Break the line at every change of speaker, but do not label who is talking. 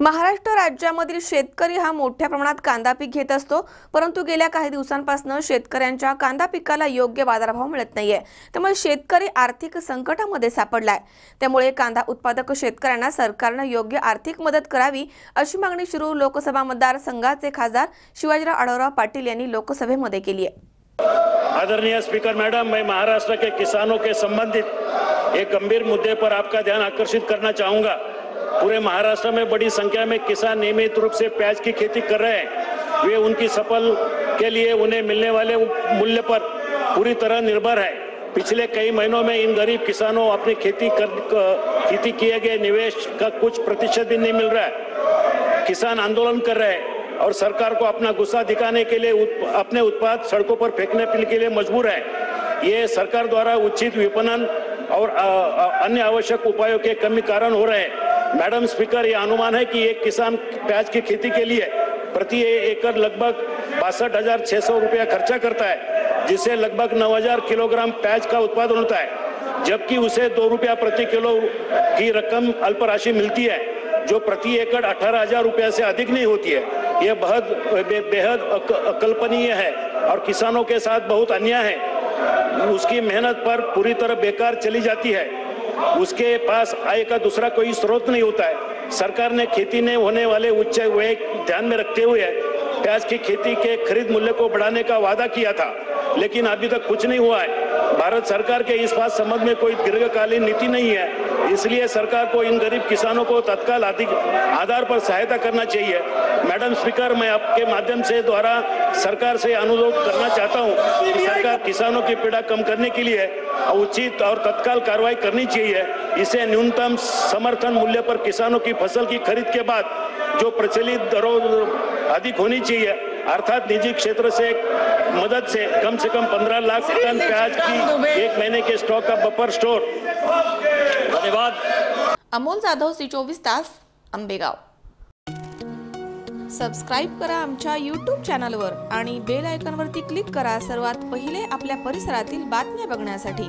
महाराष्ट्र राज्यामधील शेतकरी हा मोठ्या प्रमाणात कांदा पीक घेत असतो परंतु गेल्या काही दिवसांपासून शेतकऱ्यांच्या कांदा पिकाला योग्य बाजारभाव मिळत नाहीये. त्यामुळे शेतकरी आर्थिक संकटामध्ये सापडलाय. त्यामुळे कांदा उत्पादक शेतकऱ्यांना सरकारनं योग्य आर्थिक मदत करावी अशी मागणी शिरूर लोकसभा मतदारसंघाचे खासदार शिवाजीराव आढळराव पाटील यांनी लोकसभेमध्ये केली आहे
आदरणीय स्पीकर मैडम मैं महाराष्ट्र के किसानों के संबंधित एक गंभीर मुद्दे पर आपका ध्यान आकर्षित करना चाहूंगा। पूरे महाराष्ट्र में बड़ी संख्या में किसान नियमित रूप से प्याज की खेती कर रहे हैं। वे उनकी सफल के लिए उन्हें मिलने वाले मूल्य पर पूरी तरह निर्भर है। पिछले कई महीनों में इन गरीब किसानों अपनी खेती कर खेती किए गए निवेश का कुछ प्रतिशत भी नहीं मिल रहा है। किसान आंदोलन कर रहे हैं और सरकार को अपना गुस्सा दिखाने के लिए उत, अपने उत्पाद सड़कों पर फेंकने के लिए मजबूर है। ये सरकार द्वारा उचित विपणन और अन्य आवश्यक उपायों के कमी कारण हो रहे हैं। मैडम स्पीकर ये अनुमान है कि एक किसान प्याज की खेती के लिए प्रति एकड़ लगभग बासठ हज़ार छह सौ रुपया खर्चा करता है जिससे लगभग नौ हज़ार किलोग्राम प्याज का उत्पादन होता है जबकि उसे दो रुपया प्रति किलो की रकम अल्प राशि मिलती है जो प्रति एकड़ अठारह हज़ार रुपया से अधिक नहीं होती है। यह बहुत बे, बेहद अक- अकल्पनीय है और किसानों के साथ बहुत अन्याय है। उसकी मेहनत पर पूरी तरह बेकार चली जाती है। उसके पास आय का दूसरा कोई स्रोत नहीं होता है। सरकार ने खेती में होने वाले उच्च व्यय ध्यान में रखते हुए प्याज की खेती के खरीद मूल्य को बढ़ाने का वादा किया था। लेकिन अभी तक कुछ नहीं हुआ है। भारत सरकार के इस बात संबंध में कोई दीर्घकालीन नीति नहीं है। इसलिए सरकार को इन गरीब किसानों को तत्काल अधिक आधार पर सहायता करना चाहिए। मैडम स्पीकर, मैं आपके माध्यम से द्वारा सरकार से अनुरोध करना चाहता हूँ कि सरकार किसानों की पीड़ा कम करने के लिए उचित और तत्काल कार्रवाई करनी चाहिए। इसे न्यूनतम समर्थन मूल्य पर किसानों की फ़सल की खरीद के बाद जो प्रचलित दरों अधिक होनी चाहिए। अर्थात निजी क्षेत्र से मदद से कम से कम 15 लाख टन प्याज की एक महीने के स्टॉक का बफर स्टोर धन्यवाद।
अमोल जाधव सी चोवीस तास आंबेगाव. सबस्क्राईब करा आमच्या यूट्यूब चॅनलवर आणि बेल आयकॉनवरती क्लिक करा. सर्वात पहिले आपल्या परिसरातील बातम्या बघण्यासाठी.